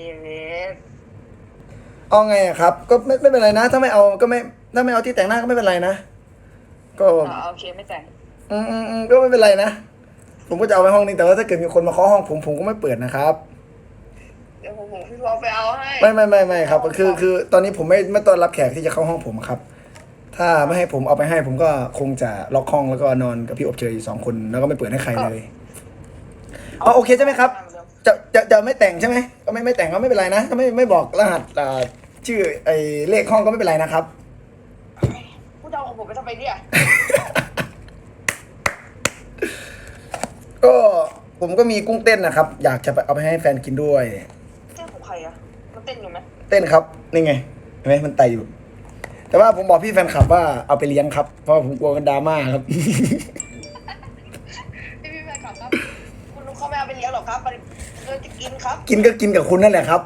ชีวิต เอาไงอะครับ ก็ไม่ไม่เป็นไรนะ ถ้าไม่เอาก็ไม่ถ้าไม่เอาที่แต่งหน้าก็ไม่เป็นไรนะก็อ่าโอเคไม่แต่งอืมอืมอืมก็ไม่เป็นไรนะ ผมก็จะเอาไว้ห้องนี้แต่ว่าถ้าเกิดมีคนมาเคาะห้องผมผมก็ไม่เปิดนะครับ เดี๋ยวผมผมพี่พอไปเอาให้ไม่ไม่ไม่ไม่ครับ คือคือตอนนี้ผมไม่ไม่ต้อนรับแขกที่จะเข้าห้องผมครับ ถ้าไม่ให้ผมเอาไปให้ ผมก็คงจะล็อกห้องแล้วก็นอนกับพี่อบเชยอยู่สองคนแล้วก็ไม่เปิดให้ใครเลยอ๋อโอเคใช่ไหมครับ จะจะจะไม่แต่งใช่ไหมก็ไม่ไม่แต่งก็ไม่เป็นไรนะถ้าไม่ไม่บอกรหัสอ่าชื่อไอ้เลขห้องก็ไม่เป็นไรนะครับผู้เดาของผมไปทำไมเนี่ยก็ผมก็มีกุ้งเต้นนะครับ อยากจะไปเอาไปให้แฟนกินด้วยเจ้าของใครอะมันเต้นอยู่ไหมเต้นครับนี่ไงเห็นไหมมันไตอยู่ แต่ว่าผมบอกพี่แฟนคลับว่าเอาไปเลี้ยงครับ เพราะว่าผมกลัวกันดราม่าครับ มันเราจะกินครับกินก็กินกับคุณนั่นแหละครับ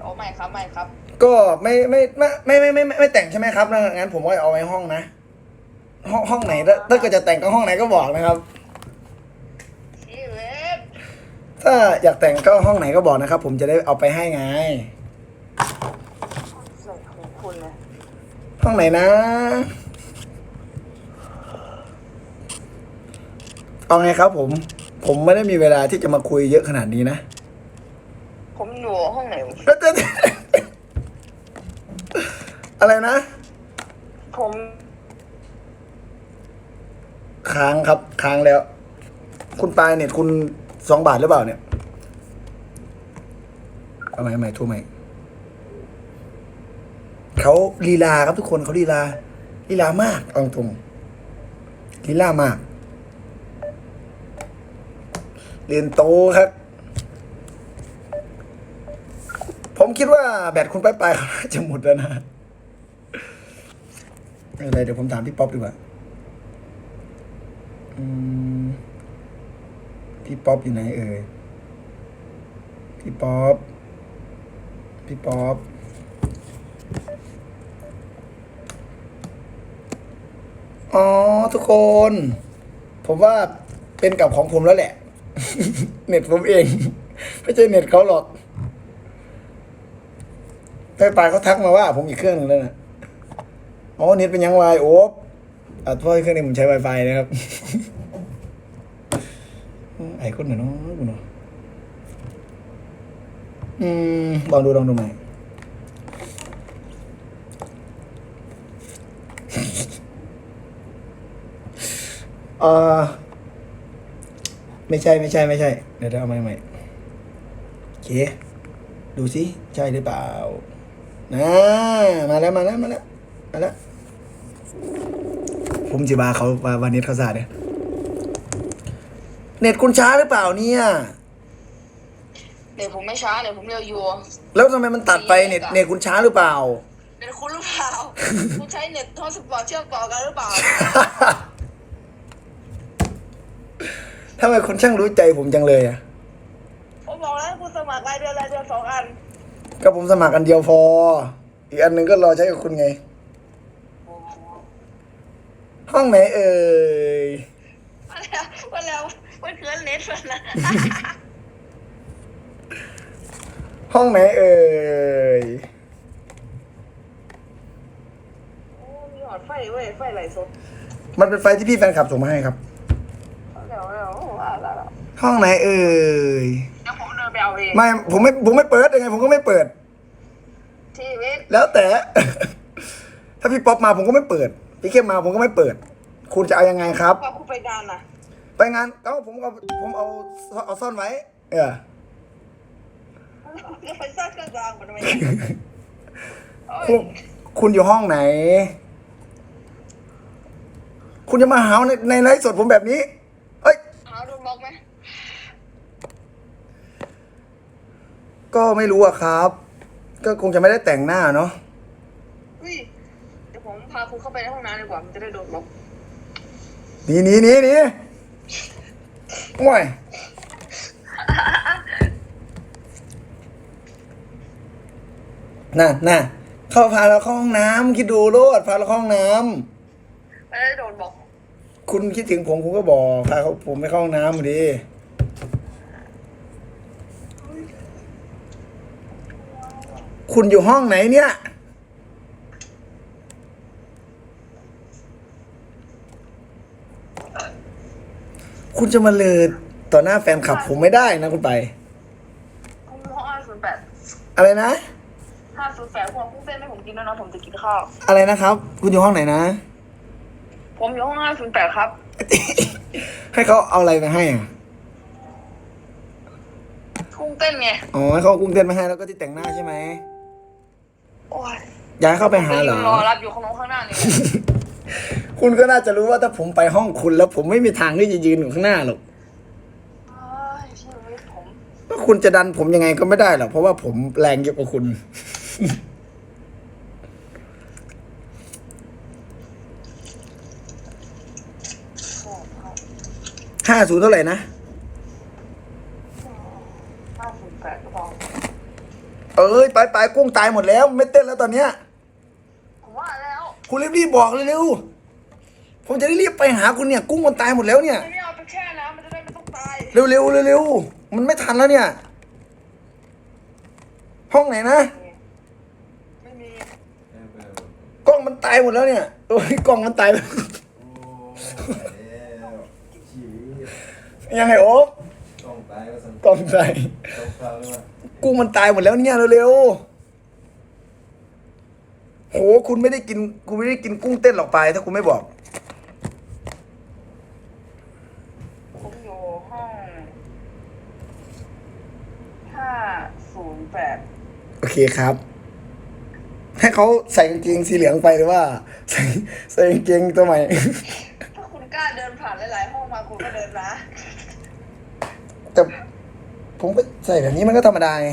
โอ้ไม่ครับไม่ครับ ก็ไม่ไม่ไม่ไม่ไม่ไม่ไม่ไม่แต่งใช่ไหมครับงั้นผมก็เอาไว้ห้องนะ ห้องห้องไหนถ้าถ้าเกิดจะแต่งก็ห้องไหนก็บอกนะครับ ชีวิตถ้าอยากแต่งก็ห้องไหนก็บอกนะครับ ผมจะได้เอาไปให้ไง ใส่ของคุณนะห้องไหนนะ เอาไงครับผม ผมไม่ได้มีเวลาที่จะมาคุยเยอะขนาดนี้นะ ผมอยู่ห้องไหนแล้วจะอะไรนะ ผมค้างครับค้างแล้ว คุณปลายเน็ตคุณสองบาทหรือเปล่าเนี่ยเอาใหม่เอาใหม่โทรใหม่เขาลีลาครับทุกคนเขาลีลาลีลามากเอาตรงลีลามาก เรียนโตครับ ผมคิดว่าแบตคุณปลายปลายเขาน่าจะหมดแล้วนะไม่เป็นไรเดี๋ยวผมถามพี่ป๊อปดีกว่าพี่ป๊อปอยู่ไหนเอ่ย พี่ป๊อป พี่ป๊อปอ๋อทุกคน ผมว่าเป็นกับของผมแล้วแหละ เน็ตผมเอง ไม่ใช่เน็ตเขาหรอกแต่ปลายเขาทักมาว่า ผมอีกเครื่องหนึ่งแล้วนะอ๋อเน็ตเป็นยังไงโอ๊บอะเพราะเครื่องนี้ผมใช้ Wi-Fi นะครับ ไอ้คนไหนเนาะกูเนาะอืมลองดูลองดูใหม่เออ ไม่ใช่ไม่ใช่ไม่ใช่เดี๋ยวเดี๋ยวเอาใหม่ใหม่โอเค ดูสิใช่หรือเปล่านะมาแล้วมาแล้วมาแล้วมาแล้วผมจิบาเขาว่าวันนี้เขาสาดเนี่ยเน็ตคุณช้าหรือเปล่าเนี่ยเดี๋ยวผมไม่ช้าเดี๋ยวผมเร็วอยู่แล้วทำไมมันตัดไปเน็ตเน็ตคุณช้าหรือเปล่าเน็ตคุณหรือเปล่าคุณใช้เน็ตทอสปอร์ตเชื่อมต่อกันหรือเปล่า ทำไมคุณช่างรู้ใจผมจังเลยอะ ผมบอกแล้วให้คุณสมัครรายเดือนรายเดือนสองอันก็ผมสมัครอันเดียวพอ อีกอันหนึ่งก็รอใช้กับคุณไง ห้องไหนเอ่ยมาแล้วมาแล้วมันเกินเน็ตมันนะ ห้องไหนเอ่ย โอ้มีหลอดไฟเว้ยไฟไหลสดมันเป็นไฟที่พี่แฟนคลับส่งมาให้ครับ แล้วแล้วว่าแล้ว ห้องไหนเอ่ยเดี๋ยวผมเดินไปเอาเองไม่ผมไม่ผมไม่เปิดยังไง ผมก็ไม่เปิด ชีวิตแล้วแต่ ถ้าพี่ป๊อปมาผมก็ไม่เปิด พี่เข้มมาผมก็ไม่เปิด คุณจะเอายังไงครับว่าคุณไปงานนะไปงานเอ้าผมเอาผมเอาเอาซ่อนไว้ เออจะไปสร้างเครื่องรางมันทำไมโอ้คุณยคุณอยู่ห้องไหน คุณจะมาหาในในไลฟ์สดผมแบบนี้ เอ้ยหาโดนบล็อกไหม ก็ไม่รู้อะครับ ก็คงจะไม่ได้แต่งหน้าเนาะอุ้ยเดี๋ยวผมพาคุณเข้าไปในห้องน้ำดีกว่ามันจะได้โดนบล็อกหนีหนีหนีหนีโอ้ยน่ะน่ะเข้าพาเราเข้าห้องน้ำคิดดูโลดพาเราเข้าห้องน้ำไม่ได้โดนบล็อกคุณคิดถึงผมคุณก็บอกพาเขาผมไปเข้าห้องน้ำมาดี คุณอยู่ห้องไหนเนี่ย คุณจะมาเลยต่อหน้าแฟนคลับผมไม่ได้นะคุณไปผมอยู่ห้องห้าศูนย์แปดอะไรนะ ห้าศูนย์แปดผมกุ้งเต้นให้ผมกินแล้วยนะผมจะกินข้าว อะไรนะครับ คุณอยู่ห้องไหนนะ ผมอยู่ห้องห้าศูนย์แปดครับ ให้เขาเอาอะไรมาให้อะกุ้งเต้นไง อ๋อให้เขาเอากุ้งเต้นมาให้แล้วก็ที่แต่งหน้าใช่ไหม โอ้ยอยากให้เข้าไปหาเหรอ รอรับอยู่ข้างนอกข้างหน้านี่คุณก็น่าจะรู้ว่าถ้าผมไปห้องคุณแล้วผมไม่มีทางที่จะยืนอยู่ข้างหน้าหรอกเอ้ยชีวิตผมว่าคุณจะดันผมยังไงก็ไม่ได้หรอกเพราะว่าผมแรงเยอะกว่าคุณ โอ้ครับห้าศูนย์เท่าไหร่นะ ห้าศูนย์แปดก็พอ เอ้ยไปไปกุ้งตายหมดแล้ว ไม่เต้นแล้วตอนเนี้ยผมว่าแล้วคุณรีบๆบอกเร็วๆผมจะได้รีบไปหาคุณเนี่ย กุ้งมันตายหมดแล้วเนี่ย ไม่เอาไปแช่น้ำมันจะได้ไม่ต้องตายเร็วๆเร็วๆมันไม่ทันแล้วเนี่ย ห้องไหนนะไม่มีกล้องมันตายหมดแล้วเนี่ยโอ้ยกล้องมันตายไปยังไงโอ๊บต้องตายก็สังกล้องตาย ต้องฟังด้วย กุ้งมันตายหมดแล้วเนี่ยเร็วๆโหคุณไม่ได้กินคุณไม่ได้กินกุ้งเต้นหรอกไป ถ้าคุณไม่บอกผมอยู่ห้องห้าศูนย์แปดโอเคครับ ให้เขาใส่กางเกงสีเหลืองไปหรือว่า ใส่ใส่กางเกงตัวใหม่ ถ้าคุณกล้าเดินผ่านหลายๆห้องมาคุณก็เดินนะ แต่ ผมก็ใส่แบบนี้มันก็ธรรมดาไง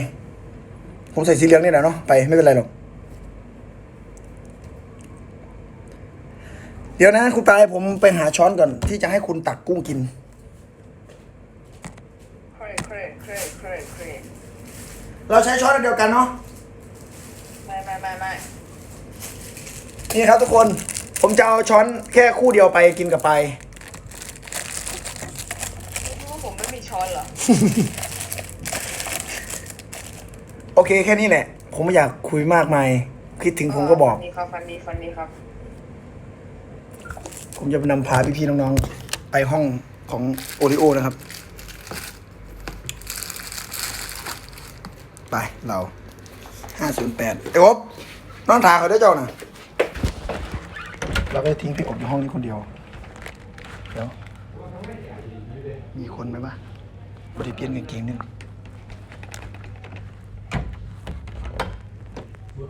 ผมใส่สีเหลืองนี่แหละเนาะไปไม่เป็นไรหรอกเดี๋ยวนะคุณปายผมไปหาช้อนก่อน ที่จะให้คุณตักกุ้งกินเราใช้ช้อนเดียวกันเนาะไม่ไม่ไม่ไม่นี่ครับทุกคน ผมจะเอาช้อนแค่คู่เดียวไปกินกับไปคิดว่าผมไม่มีช้อนเหรอ โอเคแค่นี้แหละ ผมไม่อยากคุยมากมาย คิดถึงผมก็บอก ฟันดีครับฟันดีฟันดีครับ ผมจะนำพาพี่ๆน้องๆ ไปห้องของโอริโอนะครับ ไปเราห้าศูนย์แปดไอ้อบน้องทาเขาได้เจ้าน่ะเราก็จะทิ้งพี่อบอยู่ห้องนี้คนเดียว เดี๋ยว มีคนไหมวะบริเปลี่ยนกางเกงนึง เฮ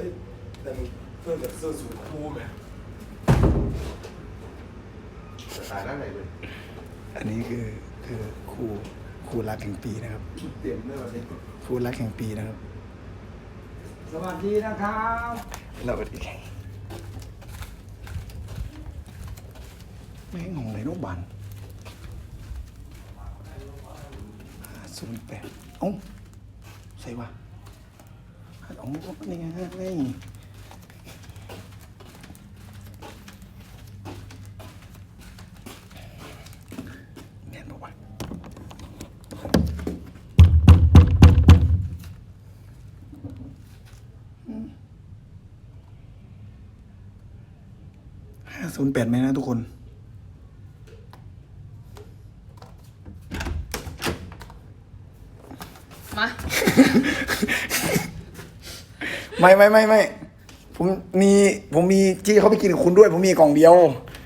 ้ยแต่มึงเพื่อนกับเสื้อสูทคู่ไหมจะตายด้านไหนเลยอันนี้คือคือครูครูรักแห่งปีนะครับเตรียมด้วยวันนี้ครูรักแห่งปีนะครับ สวัสดีนะครับเราไปดี ไม่ให้งงเลยนกบันศูนย์แปดเอ้าใส่วะเอานี่ไงนี่เนียนบอกว่าห้าศูนย์แปดไหมนะทุกคน ไม่ไม่ไม่ไม่ผมมีผมมีที่เขาไปกินกับคุณด้วย ผมมีกล่องเดียว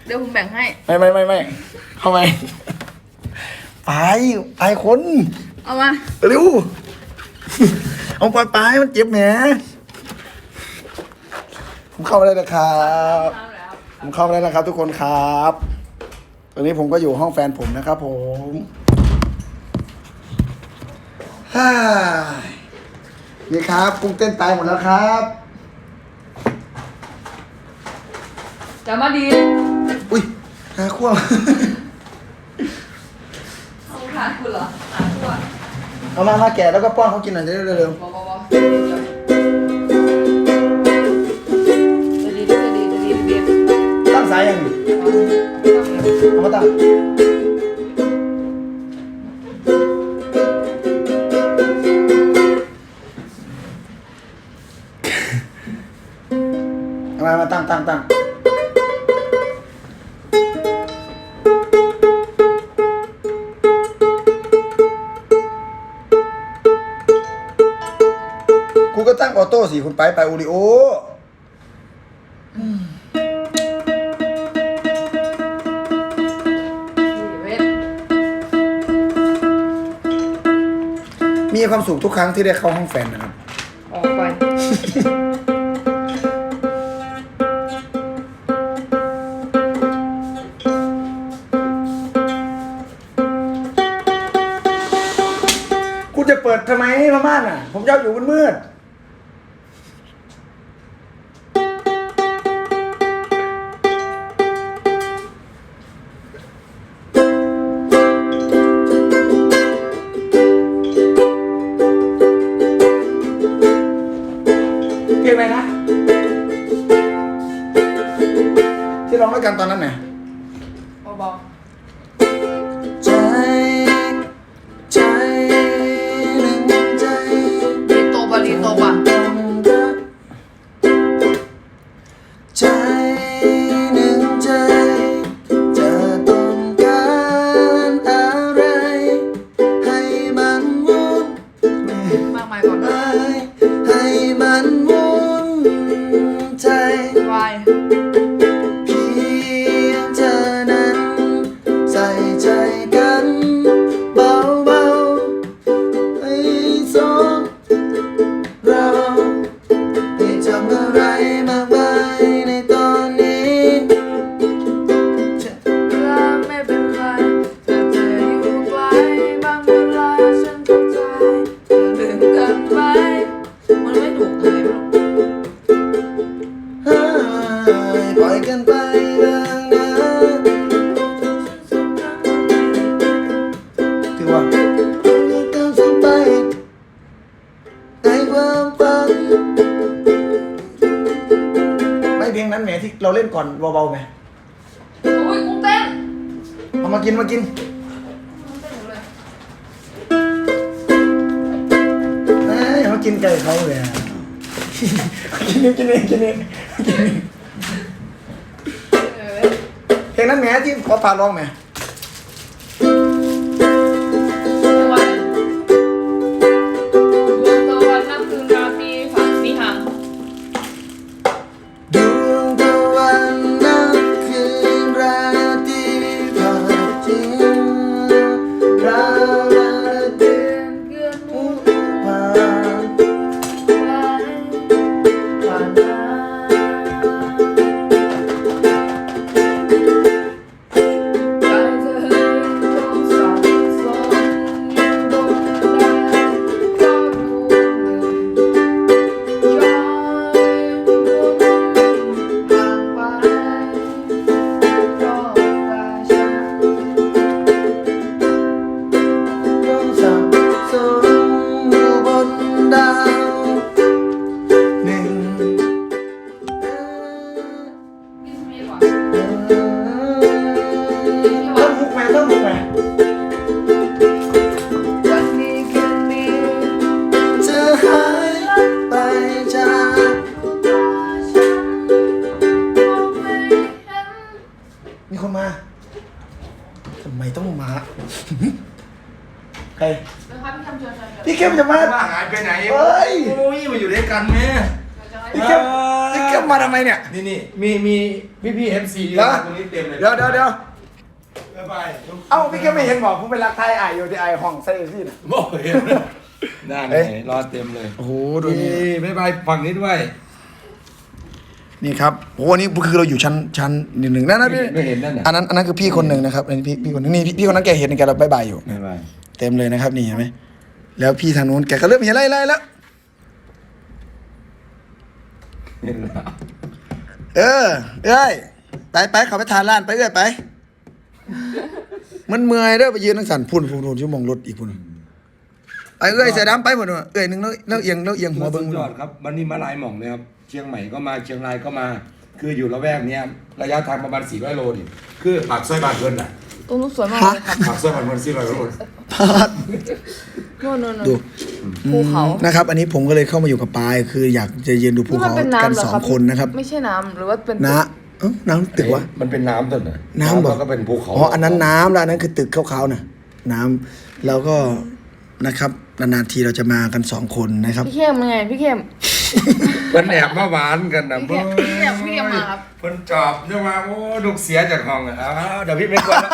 เดี๋ยวผมแบ่งให้ ไม่ไม่ไม่ไม่เข้าไปไปไปคนเอามาเร็วเอาไปไปมันเจ็บแหมผมเข้ามาได้นะครับทำแล้วผมเข้ามาได้นะครับ ทุกคนครับ ตอนนี้ผมก็อยู่ห้องแฟนผมนะครับผมฮ่า นี่ครับกุ้งเต้นตายหมดแล้วครับ จะมาดีอุ้ยหาขั้วเอาทานคุณเหรอทานคุณเอามามาแกะแล้วก็ป้อนเขากินหน่อยจะได้เร็วบอบอบอจะดีจะดีจะดีจะดีๆตั้งสายายยังเอามาตั้งเอามามา ตั้งตั้งตั้งกูก็ตั้งออโต้สิคุณไปไปโอริโอเว้นมีความสุขทุกครั้งที่ได้เข้าห้องแฟนนะครับ ออกไป มานอะ ผมชอบอยู่มืดๆเพลงอะไรนะที่ร้องด้วยกันตอนนั้นไหน ลงนั้นแหมที่เราเล่นก่อนเบาๆไหมโอ้ยกุ้งเต้นเอามากินมากินกุ้งเต้นอยู่เลยเอ้ยมากินไก่เขาเลยอะกินนี่กินนี่กินนี่กินนี่เออเพลงนั้นแหมที่ขอปลาร้องไหม มีคนมาทำไมต้องมาใครนะคะพี่คำเชิญเชิญเชิญพี่เข้มจะมาว่าหายไปไหนเฮ้ยโอ้ยมาอยู่ด้วยกันแม่พี่เข้มพี่เข้มมาทำไมเนี่ย นี่นี่มีมีพี่พี่เอ็มซีเหรอตรงนี้เต็มเลยเดี๋ยวเดี๋ยวเดี๋ยวบ๊ายบายเอ้าพี่เข้มไม่เห็นบอกผมเป็นรักไทยอะอยู่ที่ไอห้องใส่พี่น่ะโอ้เห็นนั่นเอ๊ะไงรอเต็มเลย โอ้โหดูนี่นี่บ๊ายบายฝั่งนี้ด้วย นี่ครับโอ้โหอันนี้คือเราอยู่ชั้นชั้นหนึ่งหนึ่งนั่นนะพี่ไม่เห็นนั่นน่ะ อันนั้นอันนั้นคือพี่คนหนึ่งนะครับอันนี้พี่พี่คนหนึงนี่พี่พี่คนนั้นแกเห็นแกเราบายบายอยู่บ๊ายบายเต็มเลยนะครับนี่เห็นไหมแล้วพี่ทางนู้นแกก็เริ่มเห็นไล่ไล่แล้วเห็นแล้วเออ เอ้ยไปไปเขาไปทานร้านไปเอ้ยไป มันเมื่อยเด้อไปยืนนั่งสั่นพุ่นพุ่นพุ่นชั่วโมงรถอีกพุ่นไปเอ้ยเสียดำไปหมดเลยเอ้ยหนึ่งแล้วแล้วเอียงแล้วเอียงหัวเบิ้งสุดยอดครับ วันนี้มาหลายหม่องเลยครับ เชียงใหม่ก็มาเชียงรายก็มา คืออยู่ละแวกเนี้ยระยะทางประมาณ400โลนี่คือปากซอยบานเพิ่นน่ะตรงนู้นสวยมากเลยครับปากซอยบานเพิ่น400โลโน่นโน่นโน่น ดูภูเขานะครับ อันนี้ผมก็เลยเข้ามาอยู่กับปาย คืออยากจะยืนดูภูนี่มันเขาเป็นกันน้ำเหรอสอครังบคนนะครับไม่ใช่น้ำหรือว่าเป็นนะเอ้าน้ำตึกวะ มันเป็นน้ำต้นน่ะน้ำเหรอก็เป็นภูเขาอ๋อ อันนั้นน้ำแล้วอันนั้นคือตึกขาวๆน่ะ น้ำแล้วก็นะครับนานๆทีเราจะมากันสองคนนะครับ พี่เข้มยังไงพี่เข้ม เพิ่นแอบมาหวานกันนะพี่เข้มพี่เข้มพี่เข้มมาครับ เพิ่นจอบใช่ไหมโอ้ลูกเสียจากห้องอะอ้าวเดี๋ยวพี่ไม่กวนแล้ว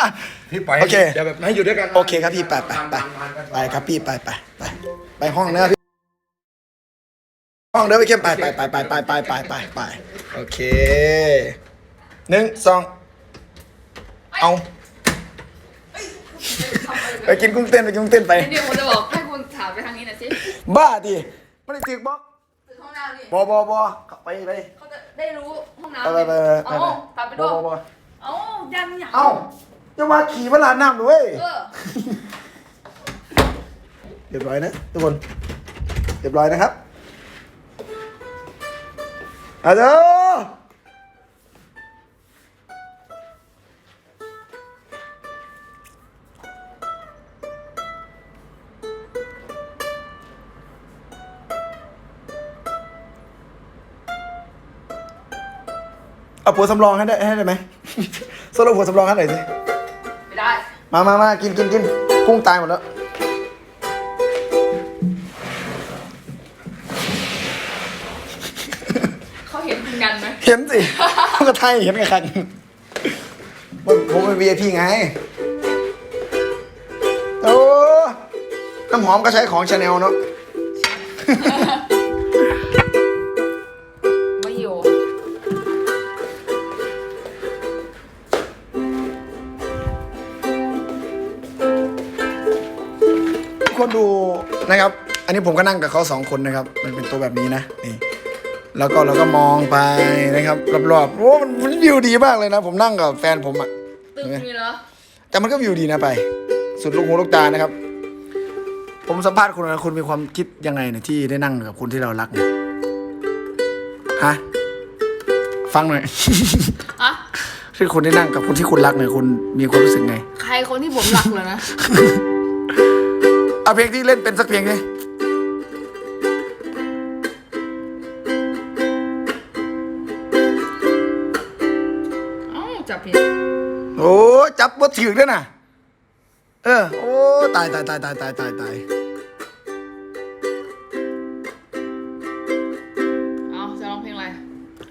พี่ปล่อยให้โอเค เดี๋ยวแบบให้อยู่ด้วยกันโอเคครับพี่ไปไปไปไปครับพี่ไปไปไปไปห้องนะครับพี่ห้องเด้อไปเข้มไปไปไปไปไปไปไปไปไปโอเคหนึ่งสองเอาไปกินกุ้งเต้นไปกินกุ้งเต้นไป เดี๋ยวผมจะบอกให้คุณถามไปทางนี้หน่อยสิ บ้าดิไม่ได้ตึกบล็อกตึกห้อง น้ำนี่บอบอบอไปไป เขาจะได้รู้ห้องน้ำไปไปไปเอ้าตามไปบด้อวยบอบอเอ้ายันอย่างเอ้าจะมาขี่มาลาดน้ำด้วยเออเรียบร้อยนะทุกคนเรียบร้อยนะครับอาเด้อ เอาผัวสำรองให้ได้ให้ได้ไหมสรุปผัวสำรองให้หน่อยสิ ไม่ได้ มามามากินกินกินกุ้งตายหมดแล้ว เขาเห็นเหมือนกันไหมเห็นสิ ก็ไทยเห็นกันคันผมผมเป็น VIP ไง โอ้น้ำหอมก็ใช้ของชาแนลเนาะ นะครับอันนี้ผมก็นั่งกับเขาสองคนนะครับ มันเป็นตัวแบบนี้นะนี่แล้วก็เราก็มองไปนะครับรอบๆโอ้มันมันวิวดีมากเลยนะ ผมนั่งกับแฟนผมอะตึกนี่เหรอแต่มันก็วิวดีนะไป สุดลูกหูลูกตานะครับ ผมสัมภาษณ์คุณนะคุณมีความคิดยังไงเนี่ยที่ได้นั่งกับคนที่เรารักเนี่ยฮะฟังหน่อยอะที่คุณได้นั่งกับคนที่คุณรักเนี่ยคุณมีความรู้สึกไง ใครคนที่ผมรักเหรอนะ เอาเพลงที่เล่นเป็นสักเพลงดิเจับบ่ถือด้วยนะเออ โอ้ตายตายตายตายตายตายตายเอ้าจะร้องเพลงอะไร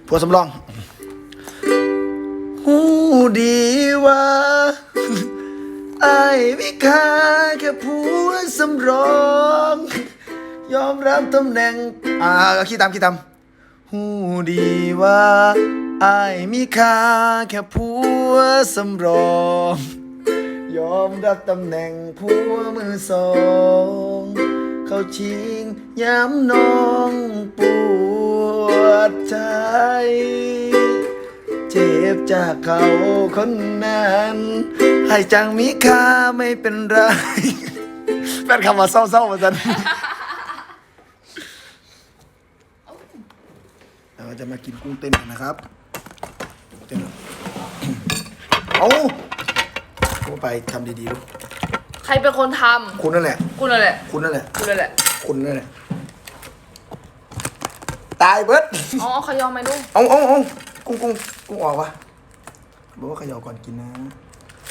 ผัวสำรองหูดีว่าไอ้ายไม่ค่าแค่ผัวสำรอง ยอมรับตำแหน่ง อ่าขี้ตามขี้ตามหูดีว่าไอ้ายมีค่าแค่ผัวสำรอง ยอมรับตำแหน่งผัวมือสอง เขาชิงย้ำน้องปวดใจ เจ็บจากเขาคนนั้น ให้จังมีค่าไม่เป็นไร แฟนคำว่าเศร้าๆมาจัน เราจะมากินกุ้งเต้นกันนะครับ เต้นหน่อยเอากูไปทำดีๆลูกใครเป็นคนทคุณนั่นแหละำคุณนั่นแหละคุณนั่นแหละคุณนั่นแหละ คุณนั่นแหละ ตายเบิด อ๋อขยอมไหมลูกเอาเอาเอากุ้งกุ้งกุ้งออกวะบอกว่าเขย่าก่อนกินนะ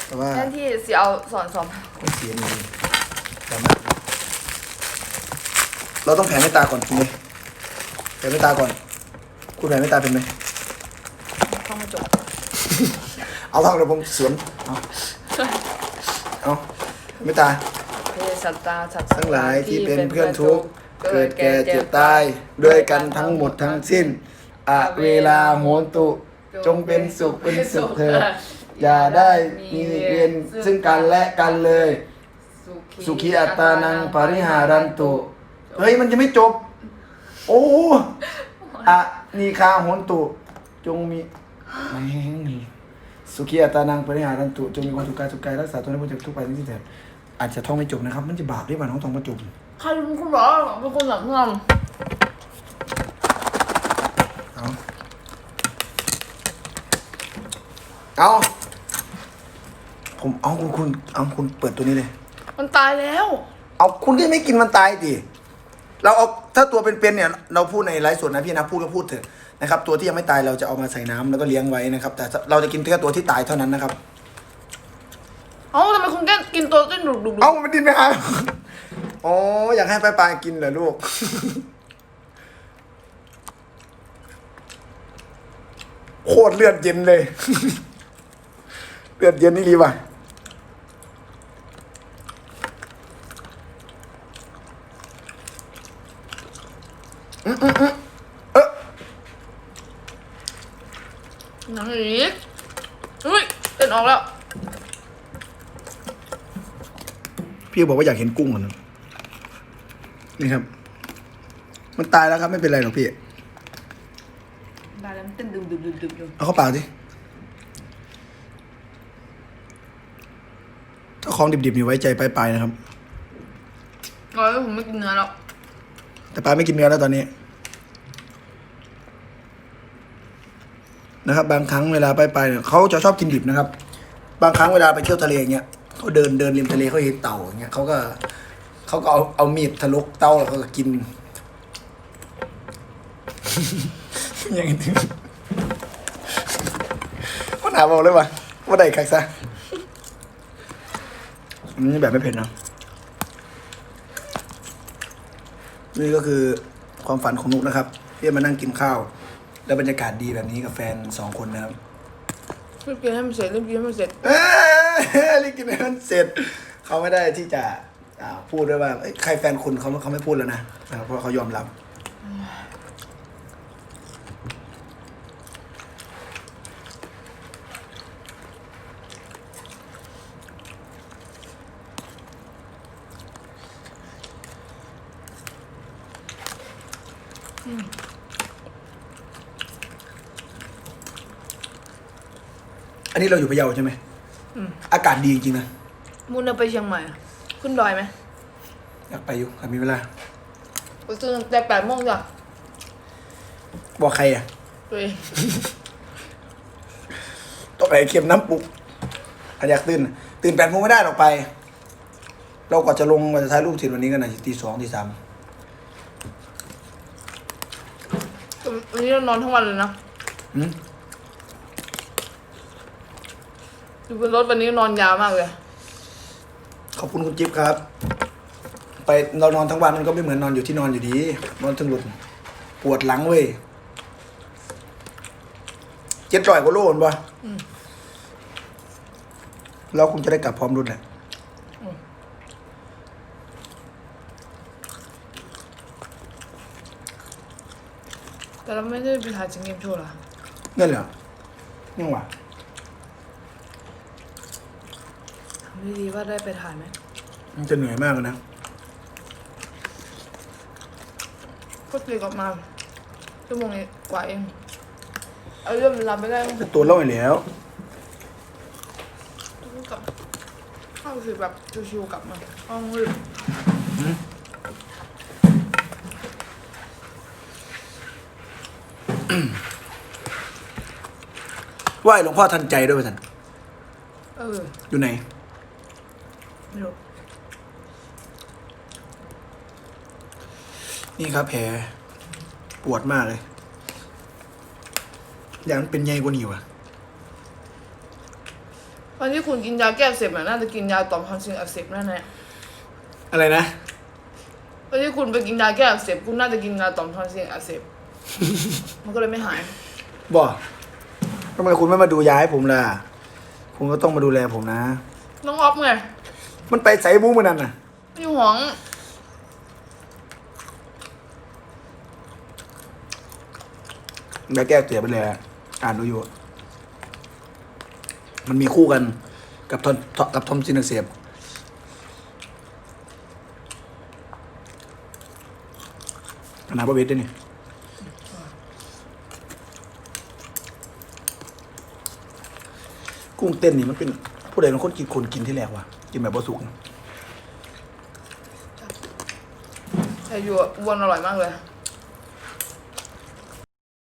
แต่ว่าแทนที่สิเอาสอนสอนต้องเสียนี่แต่ไม่เราต้องแผ่เมตตาก่อนกินเลยแผ่เมตตาก่อน คุณแผ่เมตตาเป็นไหมต้องมาจบ เอาท่องเดี๋ยวผมสวนเอาเอาเมตตาเพศสัตตาสัตว์ทั้งหลายที่เป็นเพื่อนทุกข์เกิดแก่เจ็บตายด้วยกันทั้งหมดทั้งสิ้นอะเวลาโหนตุ จงเป็นสุขเป็นสุขเถิดอย่าได้มีเวรซึ่งกันและกันเลย สุขีอัตตานังปริหารันตุเฮ้ยมันจะไม่จบ โอ้อะนีคาโหนตุ จงมี แม่งนี่สุขีอัตตานังปริหารันตุจงมีความสุขกายสุขใจรักษาตัวในพ้นจากทุกข์ไปทั้งสิ้นเถิดอาจจะท่องไม่จบนะครับ มันจะบาปด้วยป่ะน้องท่องไม่จบใครเป็นคนบอกว่าเป็นคนหลังทเอาเอาผมเอาคุณคุณเอาคุณเปิดตัวนี้เลย มันตายแล้ว เอาคุณก็ไม่กินมันตายดิเราเอาถ้าตัวเป็นๆเนี่ย เราพูดในไลฟ์สดนะพี่นะพูดก็พูดเถอะ นะครับตัวที่ยังไม่ตายเราจะเอามาใส่น้ำแล้วก็เลี้ยงไว้นะครับ แต่เราจะกินแค่ตัวที่ตายเท่านั้นนะครับเอ้าทำไมคุณแกกินตัวเต้นดุกดุกดุเอ้ากมันดินไปหาอ๋ออยากให้ปลายปลายกินเหรอลูกโคตรเลือดเย็นเลย เลือดเย็นนี่ดีว่ะหนังอีกอุ้ยเต้ นออกแล้ว พี่บอกว่าอยากเห็นกุ้งเหมือนกันนี่ครับ มันตายแล้วครับไม่เป็นไรหรอกพี่ตายแล้วมันเต้นดุกดุกดุกดุกดุกเอาเข้าปากสิถ้าของดิบๆนี่ไว้ใจปลายๆนะครับอ๋อผมไม่กินเนื้อแล้วแต่ปลาไม่กินเนื้อแล้วตอนนี้ นะครับ บางครั้งเวลาไปไปๆเนี่ยเขาจะชอบกินดิบนะครับ บางครั้งเวลาไปเที่ยวทะเลอย่างเงี้ยเขาเดินเดินริมทะเลเขาเห็นเต่าอย่างเงี้ยเขาก็เขาก็เอาเอามีดทะลุเต่าแล้วเขาก็กินอย่างนี้ก็หนาบอกเลยว่าว่าได้คักซะนนี้แบบไม่เผ็ดนะนี่ก็คือความฝันของนุกนะครับที่มานั่งกินข้าว และบรรยากาศดีแบบนี้กับแฟนสองคนนะครับ รีบกินให้มันเสร็จรีบกินให้มันเสร็จเอ้ยรีบกินให้มันเสร็จ เขาไม่ได้ที่จะอ่าพูดด้วยว่าเอ้ยใครแฟนคุณเขาเขาไม่พูดแล้วนะนะครับเพราะเขายอมรับ อันนี้เราอยู่พะเยาใช่ไหมอืม อากาศดีจริงๆนะมุนเอาไปเชียงใหม่อะขึ้นดอยไหมอยากไปอยู่ถ้ามีเวลาไปตื่นแต่แปดโมงจ้ะบอกใครอะตัวเองต้องไปเข็มน้ำปลุกอันอยากตื่นตื่นแปดโมงไม่ได้หรอกไป เรากว่าจะลงกว่าจะถ่ายรูปเสร็จวันนี้ก็น่าจะตีสองตีสามวันนี้เรานอนทั้งวันเลยนะ หืม อยู่บนรถวันนี้นอนยาวมากเลย ขอบคุณคุณจิ๊บครับ ไปเรานอนทั้งวันมันก็ไม่เหมือนนอนอยู่ที่นอนอยู่ดีนอนถึงหลุดปวดหลังเว้ยเจ็ดร้อยกว่าโลนปะเราคงจะได้กลับพร้อมรุ่นแหละแต่เราไม่ได้ไปถ่ายชิงเกมโชว์เหรอนั่นเหรอยังวะ ถามดีๆว่าได้ไปถ่ายไหมมันจะเหนื่อยมากเลยนะก็ตีกลับมาชั่วโมงนี้กว่าเองเอาเรื่องเวลาไปได้ต้องแต่ตัวเล่าไปแล้วกลับเข้าคือแบบชิวๆกลับมาห้องมืดไหว้หลวงพ่อทันใจด้วยท่านเอออยู่ไหน ไม่รู้ นี่ครับแผลปวดมากเลย อย่างนั้นเป็นใหญ่กว่านี้วะวันที่คุณกินยาแก้อักเสบน่ะน่าจะกินยาต่อมทอนซิลอักเสบแน่อะไรนะๆวันที่คุณไปกินยาแก้อักเสบคุณน่าจะกินยาต่อมทอนซิลอักเสบ มันก็เลยไม่หาย บอกทำไมคุณไม่มาดูยาให้ผมล่ะ คุณก็ต้องมาดูแลผมนะ น้องออฟไง มันไปใส่บูมันนั่นน่ะพี่หวง ยาแก้เสียไปเลยอ่านดูอยู่ มันมีคู่กันกับทอนกับทอมซินอักเสียบขนาดประเวทด้วยนี่กุ้งเต้นนี่มันเป็นผู้ใดบางคนกินคนกินที่แรกว่ะกินแบบบ่สุกแต่อยู่อะอ้วนอร่อยมากเลย